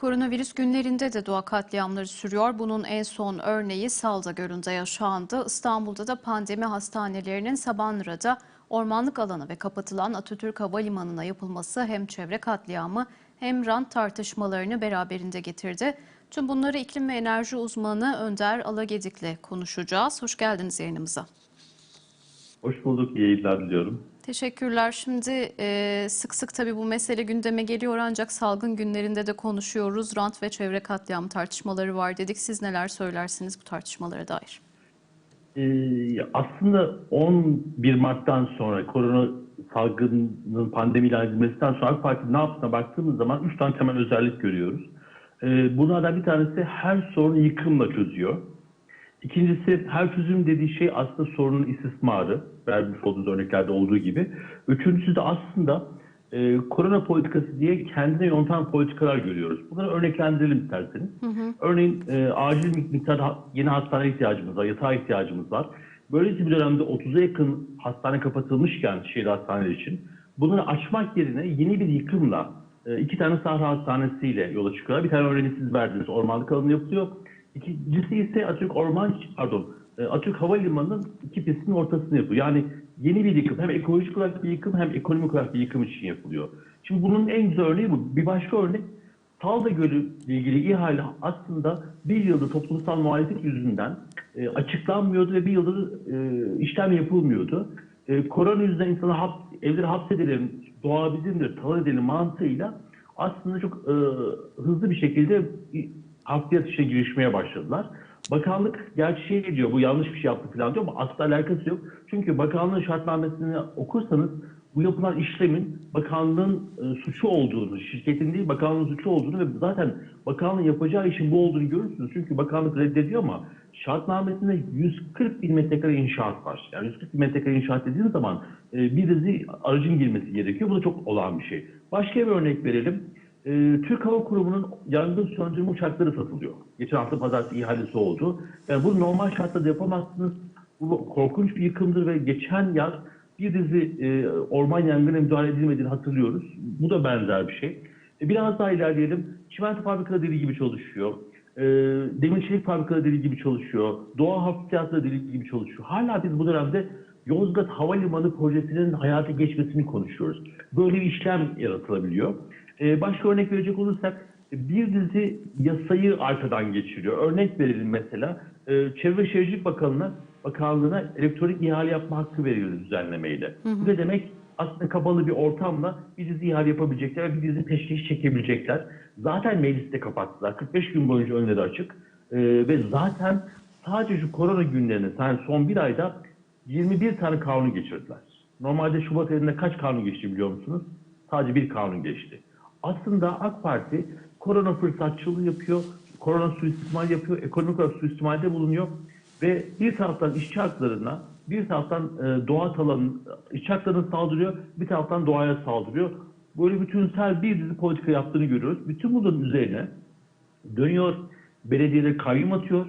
Koronavirüs günlerinde de doğa katliamları sürüyor. Bunun en son örneği Salda Gölü'nde yaşandı. İstanbul'da da pandemi hastanelerinin Sabanra'da ormanlık alanı ve kapatılan Atatürk Havalimanı'na yapılması hem çevre katliamı hem rant tartışmalarını beraberinde getirdi. Tüm bunları iklim ve enerji uzmanı Önder Alagedik'le konuşacağız. Hoş geldiniz yayınımıza. Hoş bulduk, iyi yayınlar diliyorum. Teşekkürler. Şimdi e, sık sık tabii bu mesele gündeme geliyor ancak salgın günlerinde de konuşuyoruz. Rant ve çevre katliamı tartışmaları var dedik. Siz neler söylersiniz bu tartışmalara dair? Ee, aslında 11 Mart'tan sonra korona salgının pandemi ilan edilmesinden sonra AK Parti ne yaptığına baktığımız zaman 3 tane temel özellik görüyoruz. Ee, bunlardan bir tanesi her sorunu yıkımla çözüyor. İkincisi her çözüm dediği şey aslında sorunun istismarı. Vermiş olduğunuz örneklerde olduğu gibi. Üçüncüsü de aslında e, korona politikası diye kendine yontan politikalar görüyoruz. Bunları örneklendirelim isterseniz. Örneğin e, acil miktarda yeni hastane ihtiyacımız var, yatağa ihtiyacımız var. Böylesi bir dönemde 30'a yakın hastane kapatılmışken şehir hastaneleri için bunları açmak yerine yeni bir yıkımla e, iki tane sahra hastanesiyle yola çıkıyorlar. Bir tane örneğini siz verdiniz. Ormanlık alanı yapılıyor. İkincisi ise Atatürk Orman, pardon, e, Atatürk Havalimanı'nın iki pistin ortasını yapıyor. Yani yeni bir yıkım. Hem ekolojik olarak bir yıkım hem ekonomik olarak bir yıkım için yapılıyor. Şimdi bunun en güzel örneği bu. Bir başka örnek Salda Gölü ile ilgili ihale aslında bir yılda toplumsal muhalefet yüzünden e, açıklanmıyordu ve bir yıldır e, işlem yapılmıyordu. E, korona yüzünden insanı hap, evlere hapsedelim, doğa bizimdir, talan edelim mantığıyla aslında çok e, hızlı bir şekilde hafriyat işe girişmeye başladılar. Bakanlık gerçi şey diyor bu yanlış bir şey yaptı falan diyor ama asla alakası yok. Çünkü bakanlığın şartnamesini okursanız bu yapılan işlemin bakanlığın e, suçu olduğunu, şirketin değil bakanlığın suçu olduğunu ve zaten bakanlığın yapacağı işin bu olduğunu görürsünüz. Çünkü bakanlık reddediyor ama şartnamesinde 140 bin metrekare inşaat var. Yani 140 bin metrekare inşaat dediğiniz zaman e, bir dizi aracın girmesi gerekiyor. Bu da çok olağan bir şey. Başka bir örnek verelim. E, Türk Hava Kurumu'nun yangın söndürme uçakları satılıyor. Geçen hafta pazartesi ihalesi oldu. Yani bunu normal şartlarda yapamazsınız. Bu korkunç bir yıkımdır ve geçen yaz bir dizi e, orman yangına müdahale edilmediğini hatırlıyoruz. Bu da benzer bir şey. E, biraz daha ilerleyelim. Çimento fabrikaları deli gibi çalışıyor. E, demir çelik fabrikaları deli gibi çalışıyor. Doğa hafif tiyatroları deli gibi çalışıyor. Hala biz bu dönemde Yozgat Havalimanı projesinin hayata geçmesini konuşuyoruz. Böyle bir işlem yaratılabiliyor. E, başka örnek verecek olursak bir dizi yasayı arkadan geçiriyor. Örnek verelim mesela. E, Çevre Şehircilik Bakanlığı'na Bakanlığı'na elektronik ihale yapma hakkı veriyoruz düzenlemeyle. Bu ne demek? Aslında kapalı bir ortamla bir dizi ihale yapabilecekler ve bir dizi peşkeş çekebilecekler. Zaten mecliste kapattılar. 45 gün boyunca önleri açık. E, ve zaten sadece şu korona günlerinde yani son bir ayda 21 tane kanun geçirdiler. Normalde Şubat ayında kaç kanun geçti biliyor musunuz? Sadece bir kanun geçti. Aslında AK Parti korona fırsatçılığı yapıyor, korona suistimal yapıyor, ekonomik olarak suistimalde bulunuyor ve bir taraftan işçi haklarına, bir taraftan e, doğa talan, işçi haklarına saldırıyor, bir taraftan doğaya saldırıyor. Böyle bütünsel bir dizi politika yaptığını görüyoruz. Bütün bunların üzerine dönüyor belediyeler kayyum atıyor,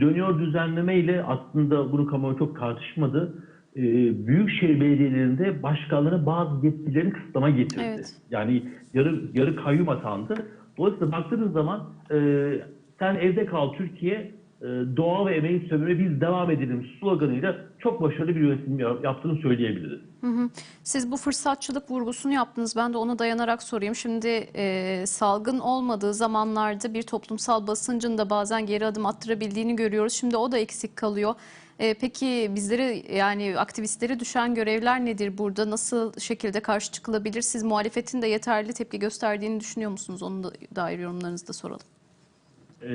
dönüyor düzenleme ile aslında bunu kamuoyu çok tartışmadı. E, büyükşehir belediyelerinde başkanlarına bazı yetkilerini kısıtlama getirdi. Evet. Yani yarı yarı kayyum atandı. Dolayısıyla baktığınız zaman e, sen evde kal Türkiye, e, doğa ve emeğin sömürü biz devam edelim sloganıyla çok başarılı bir yönetim yaptığını söyleyebiliriz. Hı hı. Siz bu fırsatçılık vurgusunu yaptınız. Ben de ona dayanarak sorayım. Şimdi e, salgın olmadığı zamanlarda bir toplumsal basıncın da bazen geri adım attırabildiğini görüyoruz. Şimdi o da eksik kalıyor. E, peki bizlere yani aktivistlere düşen görevler nedir burada? Nasıl şekilde karşı çıkılabilir? Siz muhalefetin de yeterli tepki gösterdiğini düşünüyor musunuz? Onu da dair yorumlarınızı da soralım. Ee,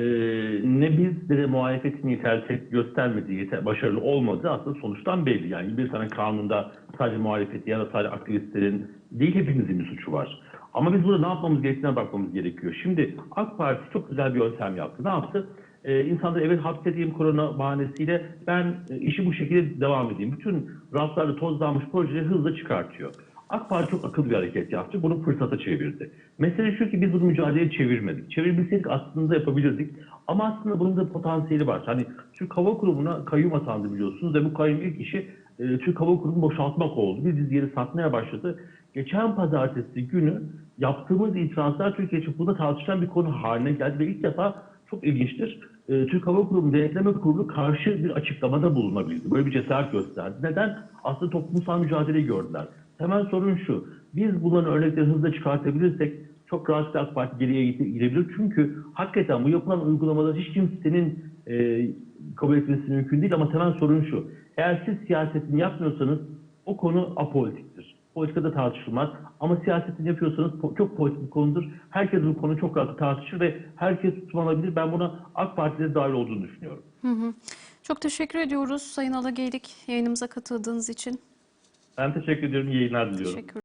ne biz de muhalefetin yeterli tepki göstermediği, yeter, başarılı olmadığı aslında sonuçtan belli. Yani bir tane kanunda sadece muhalefeti ya da sadece aktivistlerin değil hepimizin bir suçu var. Ama biz burada ne yapmamız gerektiğine bakmamız gerekiyor. Şimdi AK Parti çok güzel bir yöntem yaptı. Ne yaptı? Ee, insanları evet hapsedeyim korona bahanesiyle ben e, işi bu şekilde devam edeyim. Bütün raflarda tozlanmış projeleri hızla çıkartıyor. AK Parti çok akıllı bir hareket yaptı. Bunu fırsata çevirdi. Mesele şu ki biz bunu mücadeleye çevirmedik. Çevirbilseydik aslında yapabilirdik. Ama aslında bunun da potansiyeli var. Hani Türk Hava Kurumu'na kayyum atandı biliyorsunuz ve bu kayyum ilk işi e, Türk Hava Kurumu'nu boşaltmak oldu. Bir dizi yeri satmaya başladı. geçen pazartesi günü yaptığımız itirazlar Türkiye çapında tartışılan bir konu haline geldi ve ilk defa çok ilginçtir. e, Türk Hava Kurumu Denetleme Kurulu karşı bir açıklamada bulunabildi. Böyle bir cesaret gösterdi. Neden? Aslında toplumsal mücadeleyi gördüler. Temel sorun şu. Biz bunların örnekleri hızla çıkartabilirsek çok rahat bir AK Parti geriye gidebilir. Çünkü hakikaten bu yapılan uygulamaları hiç kimsenin e, kabul etmesi mümkün değil ama temel sorun şu. Eğer siz siyasetini yapmıyorsanız o konu apolitiktir. Politikada tartışılmaz ama siyasetini yapıyorsanız çok politik bir konudur. Herkes bu konu çok rahat tartışır ve herkes tutum alabilir. Ben buna AK Parti'de dahil olduğunu düşünüyorum. Çok teşekkür ediyoruz Sayın Alageylik yayınımıza katıldığınız için. Ben teşekkür ediyorum. İyi yayınlar diliyorum. Teşekkür